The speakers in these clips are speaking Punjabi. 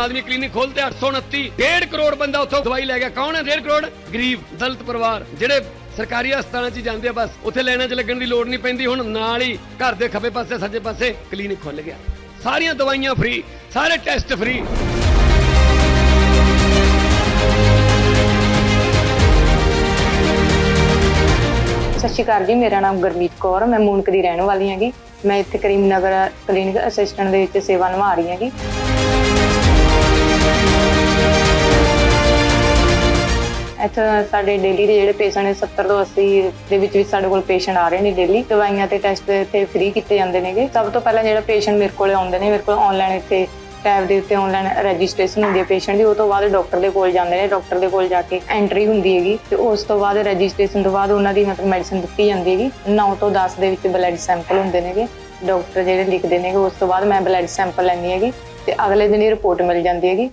ਆਦਮੀ ਕਲੀਨਿਕ ਖੋਲ੍ਹਤੇ 829 1.5 ਕਰੋੜ ਬੰਦਾ ਉੱਥੋਂ ਦਵਾਈ ਲੈ ਗਿਆ। ਕੌਣ ਹੈ? 1.5 ਕਰੋੜ? ਗਰੀਬ, ਦਲਿਤ ਪਰਿਵਾਰ। ਜਿਹੜੇ ਸਰਕਾਰੀ ਹਸਪਤਾਲਾਂ 'ਚ ਜਾਂਦੇ ਆ ਬਸ, ਉੱਥੇ ਲਾਈਨਾਂ 'ਚ ਲੱਗਣ ਦੀ ਲੋੜ ਨਹੀਂ ਪੈਂਦੀ। ਹੁਣ ਨਾਲ ਹੀ ਘਰ ਦੇ ਖੱਬੇ ਪਾਸੇ, ਸੱਜੇ ਪਾਸੇ ਕਲੀਨਿਕ ਖੁੱਲ ਗਿਆ। ਸਾਰੀਆਂ ਦਵਾਈਆਂ ਫ੍ਰੀ, ਸਾਰੇ ਟੈਸਟ ਫ੍ਰੀ। ਸਤਿ ਸ਼੍ਰੀ ਅਕਾਲ ਜੀ, ਮੇਰਾ ਨਾਮ ਗੁਰਮੀਤ ਕੌਰ ਮੈਂ ਮੂਨਕ ਦੀ ਰਹਿਣ ਵਾਲੀ ਹਾਂਗੀ। ਮੈਂ ਇੱਥੇ ਕਰੀਮ ਨਗਰ ਕਲੀਨਿਕ ਅਸਿਸਟੈਂਟ ਦੇ ਵਿੱਚ ਸੇਵਾ ਨਿਭਾ ਰਹੀ ਹਾਂਗੀ। ਇੱਥੇ ਸਾਡੇ ਡੇਲੀ ਦੇ ਜਿਹੜੇ ਪੇਸ਼ੈਂਟ ਨੇ 70 ਤੋਂ 80 ਦੇ ਵਿੱਚ ਵਿੱਚ ਸਾਡੇ ਕੋਲ ਪੇਸ਼ੈਂਟ ਆ ਰਹੇ ਨੇ ਡੇਲੀ ਦਵਾਈਆਂ ਤੇ ਟੈਸਟ ਇੱਥੇ ਫ੍ਰੀ ਕੀਤੇ ਜਾਂਦੇ ਨੇਗੇ। ਸਭ ਤੋਂ ਪਹਿਲਾਂ ਜਿਹੜਾ ਪੇਸ਼ੈਂਟ ਮੇਰੇ ਕੋਲੇ ਆਉਂਦੇ ਨੇ, ਮੇਰੇ ਕੋਲ ਆਨਲਾਈਨ ਇੱਥੇ ਟੈਬ ਦੇ ਉੱਤੇ ਆਨਲਾਈਨ ਰਜਿਸਟ੍ਰੇਸ਼ਨ ਹੁੰਦੀ ਹੈ ਪੇਸ਼ੈਂਟ ਦੀ। ਉਹ ਤੋਂ ਬਾਅਦ ਡਾਕਟਰ ਦੇ ਕੋਲ ਜਾਂਦੇ ਨੇ ਡਾਕਟਰ ਦੇ ਕੋਲ ਜਾ ਕੇ ਐਂਟਰੀ ਹੁੰਦੀ ਹੈਗੀ। ਤੇ ਉਸ ਤੋਂ ਬਾਅਦ ਰਜਿਸਟ੍ਰੇਸ਼ਨ ਤੋਂ ਬਾਅਦ ਉਹਨਾਂ ਦੀ ਮਤਲਬ ਮੈਡੀਸਿਨ ਦਿੱਤੀ ਜਾਂਦੀ ਹੈਗੀ। 9 ਤੋਂ 10 ਦੇ ਵਿੱਚ ਬਲੱਡ ਸੈਂਪਲ ਹੁੰਦੇ ਨੇਗੇ। ਡਾਕਟਰ ਜਿਹੜੇ ਲਿਖਦੇ ਨੇਗੇ, ਉਸ ਤੋਂ ਬਾਅਦ ਮੈਂ ਬਲੱਡ ਸੈਂਪਲ ਲੈਂਦੀ ਹੈਗੀ। ਤੇ ਅਗਲੇ ਦਿਨ ਹੀ ਰਿਪੋਰਟ ਮਿਲ ਜਾਂਦੀ ਹੈਗੀ।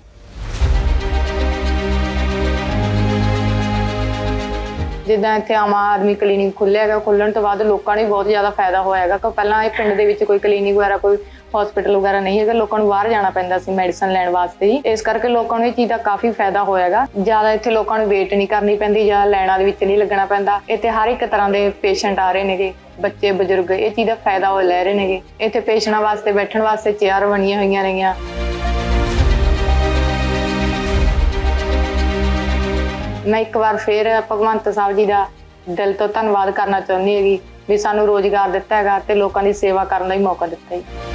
ਜਿੱਦਾਂ ਇੱਥੇ ਆਮ ਆਦਮੀ ਕਲੀਨਿਕ ਖੁੱਲਿਆ ਹੈਗਾ ਖੁੱਲਣ ਤੋਂ ਬਾਅਦ ਲੋਕਾਂ ਨੂੰ ਬਹੁਤ ਜ਼ਿਆਦਾ ਫਾਇਦਾ ਹੋਇਆ ਹੈਗਾ, ਕਿਉਂ ਪਹਿਲਾਂ ਇਹ ਪਿੰਡ ਦੇ ਵਿੱਚ ਕੋਈ ਕਲੀਨਿਕ ਵਗੈਰਾ, ਕੋਈ ਹਸਪੀਟਲ ਵਗੈਰਾ ਨਹੀਂ ਹੈਗਾ, ਲੋਕਾਂ ਨੂੰ ਬਾਹਰ ਜਾਣਾ ਪੈਂਦਾ ਸੀ ਮੈਡੀਸਨ ਲੈਣ ਵਾਸਤੇ ਹੀ। ਇਸ ਕਰਕੇ ਲੋਕਾਂ ਨੂੰ ਇਹ ਚੀਜ਼ ਦਾ ਕਾਫੀ ਫਾਇਦਾ ਹੋਇਆ ਹੈਗਾ। ਜ਼ਿਆਦਾ ਇੱਥੇ ਲੋਕਾਂ ਨੂੰ ਵੇਟ ਨਹੀਂ ਕਰਨੀ ਪੈਂਦੀ ਜਾਂ ਲਾਈਨਾਂ ਦੇ ਵਿੱਚ ਨਹੀਂ ਲੱਗਣਾ ਪੈਂਦਾ। ਇੱਥੇ ਹਰ ਇੱਕ ਤਰ੍ਹਾਂ ਦੇ ਪੇਸ਼ੈਂਟ ਆ ਰਹੇ ਨੇਗੇ, ਬੱਚੇ, ਬਜ਼ੁਰਗ, ਇਹ ਚੀਜ਼ ਦਾ ਫਾਇਦਾ ਉਹ ਲੈ ਰਹੇ ਨੇਗੇ। ਇੱਥੇ ਪੇਸ਼ੈਂਟਾਂ ਵਾਸਤੇ ਬੈਠਣ ਵਾਸਤੇ ਚੇਅਰ ਬਣੀਆਂ ਹੋਈਆਂ ਨੇਗੀਆਂ। ਮੈਂ ਇੱਕ ਵਾਰ ਫੇਰ ਭਗਵੰਤ ਸਾਹਿਬ ਜੀ ਦਾ ਦਿਲ ਤੋਂ ਧੰਨਵਾਦ ਕਰਨਾ ਚਾਹੁੰਦੀ ਹੈਗੀ ਵੀ ਸਾਨੂੰ ਰੋਜ਼ਗਾਰ ਦਿੱਤਾ ਹੈਗਾ ਤੇ ਲੋਕਾਂ ਦੀ ਸੇਵਾ ਕਰਨ ਦਾ ਹੀ ਮੌਕਾ ਦਿੱਤਾ ਹੈ